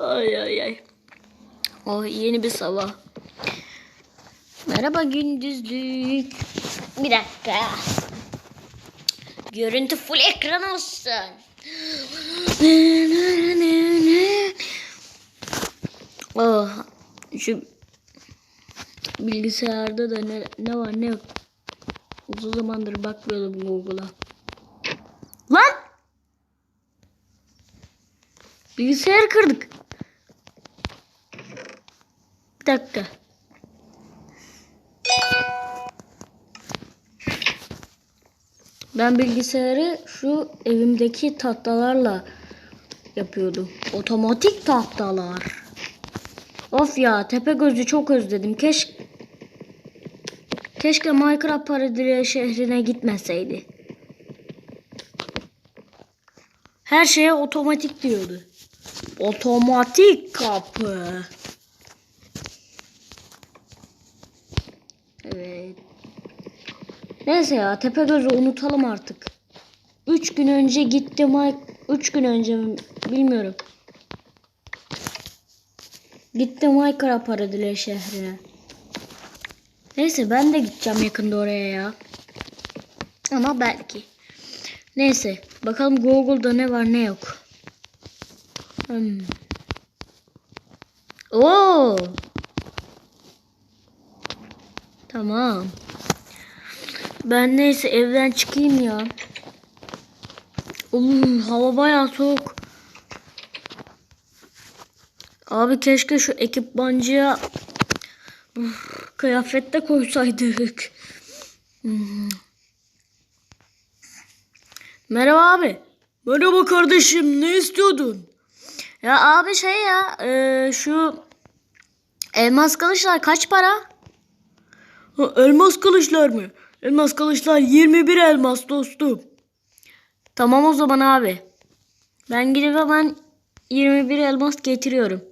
Ay ay ay. Oh yeni bir sabah. Merhaba gündüzlük. Bir dakika. Görüntü full ekran olsun. Oh, şu bilgisayarda da ne, ne var ne yok. Uzun zamandır bakmıyordum Google'a. Lan! Bilgisayar kırdık. Bir dakika. Ben bilgisayarı şu evimdeki tahtalarla yapıyordum. Otomatik tahtalar. Of ya tepe gözü çok özledim. Keş Keşke Minecraft Paradise şehrine gitmeseydi. Her şeye otomatik diyordu. Otomatik kapı. Evet. Neyse ya Tepegöz'ü unutalım artık. 3 gün önce gitti Mike 3 gün önce mi bilmiyorum. Gitti Minecraft Paradise şehrine. Neyse ben de gideceğim yakında oraya ya. Ama belki. Neyse bakalım Google'da ne var ne yok. Hmm. Oo. Tamam. Ben neyse evden çıkayım ya. Oğlum hava bayağı soğuk. Abi keşke şu ekipmancıya kıyafette koysaydık. Merhaba abi. Merhaba kardeşim ne istiyordun? Ya abi şey ya e, şu elmas kılıçlar kaç para? Ha, elmas kılıçlar mı? Elmas kılıçlar 21 elmas dostum. Tamam o zaman abi. Ben gidip hemen 21 elmas getiriyorum.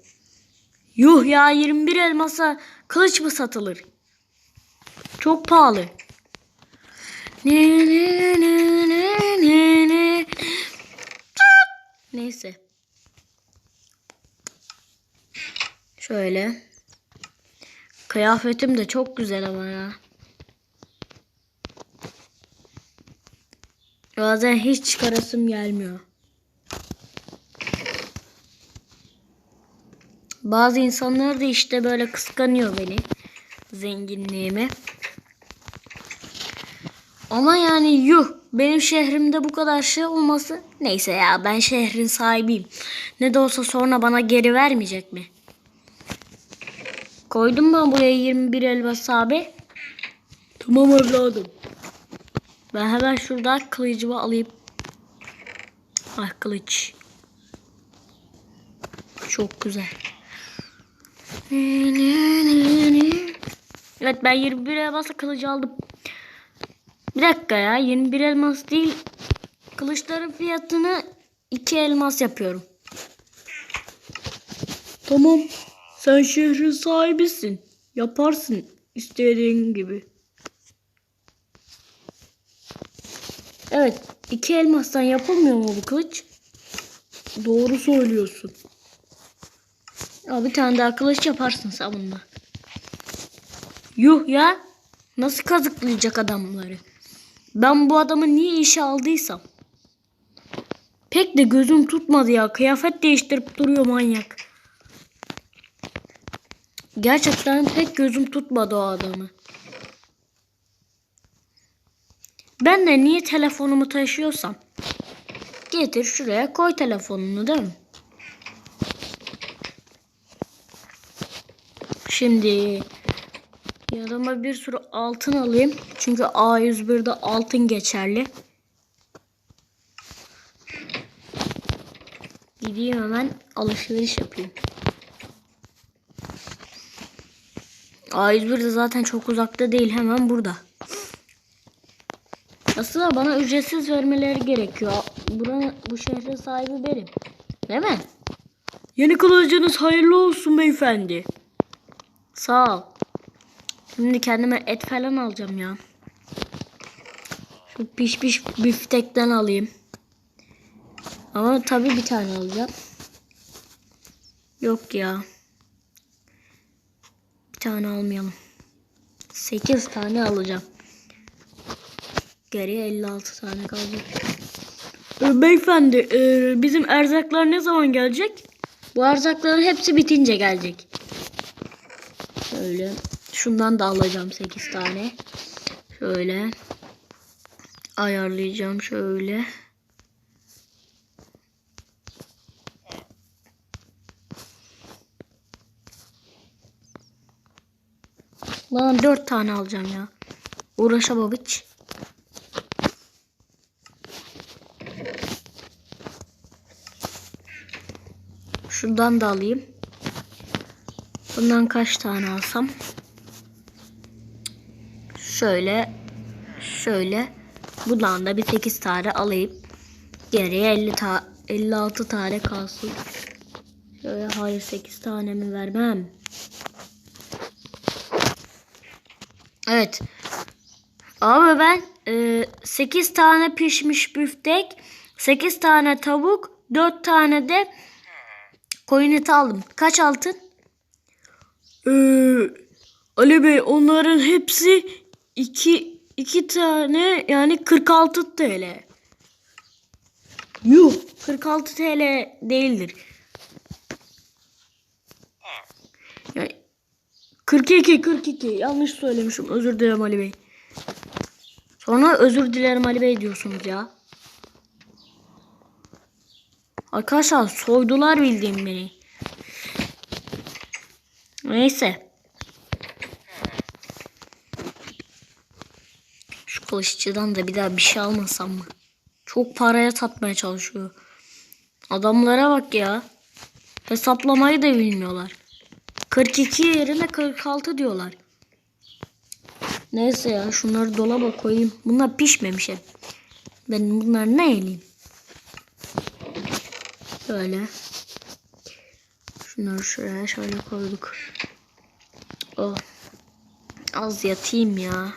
Yuh ya 21 elmasa kılıç mı satılır? Çok pahalı. Ne ne ne ne ne ne. Neyse. Şöyle. Kıyafetim de çok güzel ama ya. Bazen hiç çıkarasım gelmiyor. Bazı insanlar da işte böyle kıskanıyor beni. Zenginliğimi. Ama yani yuh benim şehrimde bu kadar şey olması neyse ya ben şehrin sahibiyim. Ne de olsa sonra bana geri vermeyecek mi? Koydum ben buraya 21 elmas abi. Tamam evladım. Ben hemen şurada kılıcımı alayım. Ah kılıç. Çok güzel. Evet ben 21 elmasla kılıcı aldım. Bir dakika ya 21 elmas değil. Kılıçların fiyatını 2 elmas yapıyorum. Tamam. Sen şehrin sahibisin. Yaparsın istediğin gibi. Evet. iki elmastan yapılmıyor mu bu kılıç? Doğru söylüyorsun. Ya bir tane daha kılıç yaparsın sen bununla. Yuh ya. Nasıl kazıklayacak adamları? Ben bu adamı niye işe aldıysam. Pek de gözüm tutmadı ya. Kıyafet değiştirip duruyor manyak. Gerçekten pek gözüm tutmadı o adamı. Ben de niye telefonumu taşıyorsam. Getir şuraya koy telefonunu değil mi? Şimdi yanıma bir sürü altın alayım. Çünkü A101'de altın geçerli. Gideyim hemen alışveriş yapayım. A101 de zaten çok uzakta değil hemen burada. Aslında bana ücretsiz vermeleri gerekiyor. Buranın, bu şehrin sahibi benim. Değil mi? Yeni kılıcınız hayırlı olsun beyefendi. Sağ ol. Şimdi kendime et falan alacağım ya. Şu piş piş biftekten alayım. Ama tabii bir tane alacağım. Yok ya. Tane almayalım. 8 tane alacağım. Geriye 56 tane kalacak. Ee, Beyefendi e, bizim erzaklar ne zaman gelecek? Bu erzakların hepsi bitince gelecek. Şöyle. Şundan da alacağım 8 tane. Şöyle. Ayarlayacağım şöyle. Lan 4 tane alacağım ya. Uğraşamam hiç. Şuradan da alayım. Bundan kaç tane alsam? Şöyle. Şöyle. Bundan da bir 8 tane alayım. Geriye 50 ta 56 tane kalsın. Şöyle hayır 8 tane mi vermem? Evet. Abi ben e, 8 tane pişmiş büftek, 8 tane tavuk, 4 tane de koyun eti aldım. Kaç altın? Ee, Ali Bey onların hepsi 2 2 tane yani 46 TL. Yuh 46 TL değildir. Yani 42 42 yanlış söylemişim özür dilerim Ali Bey. Sonra özür dilerim Ali Bey diyorsunuz ya. Arkadaşlar soydular bildiğim beni. Neyse. Şu kılıççıdan da bir daha bir şey almasam mı? Çok paraya satmaya çalışıyor. Adamlara bak ya. Hesaplamayı da bilmiyorlar. 42 yerine 46 diyorlar. Neyse ya şunları dolaba koyayım. Bunlar pişmemiş hep. Ben bunları ne eleyim? Şöyle. Şunları şuraya şöyle koyduk. Oh. Az yatayım ya.